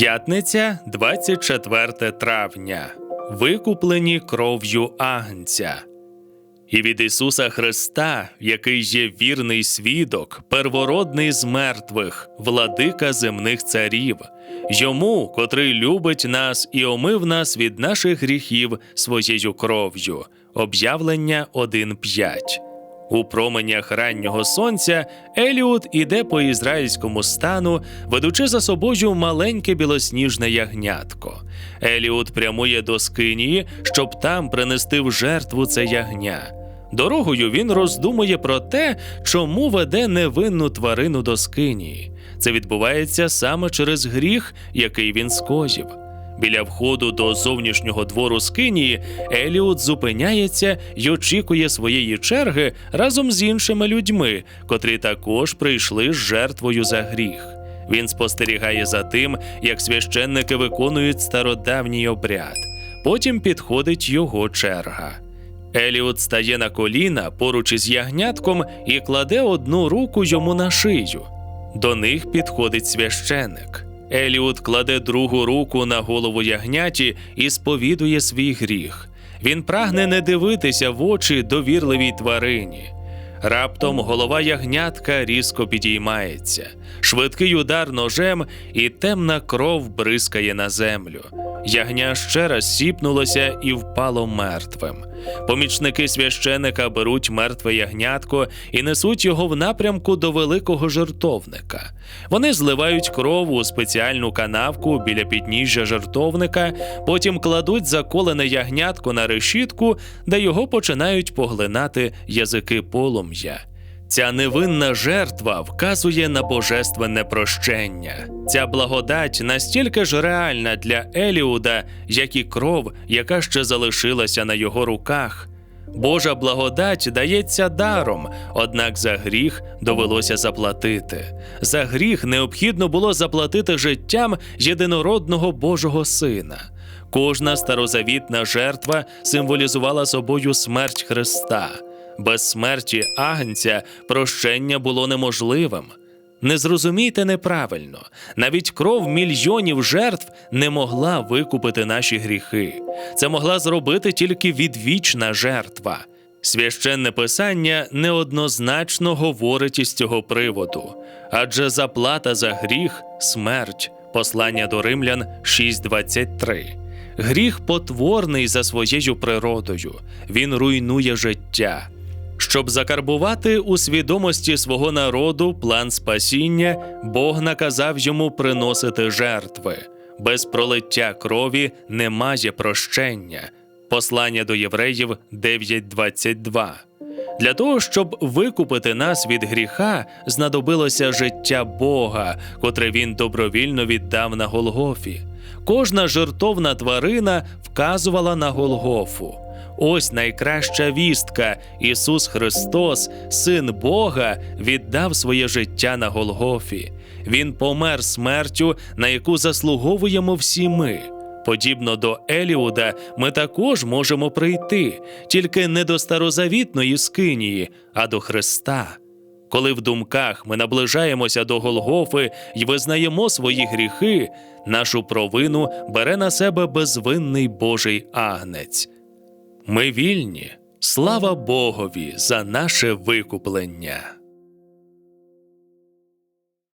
П'ятниця, 24 травня. Викуплені кров'ю Агнця. І від Ісуса Христа, який є вірний свідок, первородний з мертвих, владика земних царів, йому, котрий любить нас і омив нас від наших гріхів своєю кров'ю. Об'явлення 1.5. У променях раннього сонця Еліот іде по ізраїльському стану, ведучи за собою маленьке білосніжне ягнятко. Еліот прямує до Скинії, щоб там принести в жертву це ягня. Дорогою він роздумує про те, чому веде невинну тварину до Скинії. Це відбувається саме через гріх, який він скозів. Біля входу до зовнішнього двору Скинії Еліот зупиняється й очікує своєї черги разом з іншими людьми, котрі також прийшли з жертвою за гріх. Він спостерігає за тим, як священники виконують стародавній обряд. Потім підходить його черга. Еліот стає на коліна поруч із ягнятком і кладе одну руку йому на шию. До них підходить священик. Еліот кладе другу руку на голову ягняті і сповідує свій гріх. Він прагне не дивитися в очі довірливій тварині. Раптом голова ягнятка різко підіймається, швидкий удар ножем, і темна кров бризкає на землю. Ягня ще раз сіпнулося і впало мертвим. Помічники священика беруть мертве ягнятко і несуть його в напрямку до великого жертовника. Вони зливають кров у спеціальну канавку біля підніжжя жертовника, потім кладуть заколене ягнятко на решітку, де його починають поглинати язики полум'я. Ця невинна жертва вказує на божественне прощення. Ця благодать настільки ж реальна для Еліуда, як і кров, яка ще залишилася на його руках. Божа благодать дається даром, однак за гріх довелося заплатити. За гріх необхідно було заплатити життям єдинородного Божого Сина. Кожна старозавітна жертва символізувала собою смерть Христа. Без смерті агнця прощення було неможливим. Не зрозумійте неправильно, навіть кров мільйонів жертв не могла викупити наші гріхи. Це могла зробити тільки відвічна жертва. Священне писання неоднозначно говорить із цього приводу, адже заплата за гріх смерть. Послання до римлян 6.23. Гріх потворний за своєю природою, він руйнує життя. Щоб закарбувати у свідомості свого народу план спасіння, Бог наказав йому приносити жертви. Без пролиття крові немає прощення. Послання до євреїв 9.22. Для того, щоб викупити нас від гріха, знадобилося життя Бога, котре він добровільно віддав на Голгофі. Кожна жертовна тварина вказувала на Голгофу. Ось найкраща вістка. Ісус Христос, Син Бога, віддав своє життя на Голгофі. Він помер смертю, на яку заслуговуємо всі ми. Подібно до Еліуда, ми також можемо прийти, тільки не до старозавітної скинії, а до Христа. Коли в думках ми наближаємося до Голгофи і визнаємо свої гріхи, нашу провину бере на себе безвинний Божий агнець. Ми вільні. Слава Богові за наше викуплення.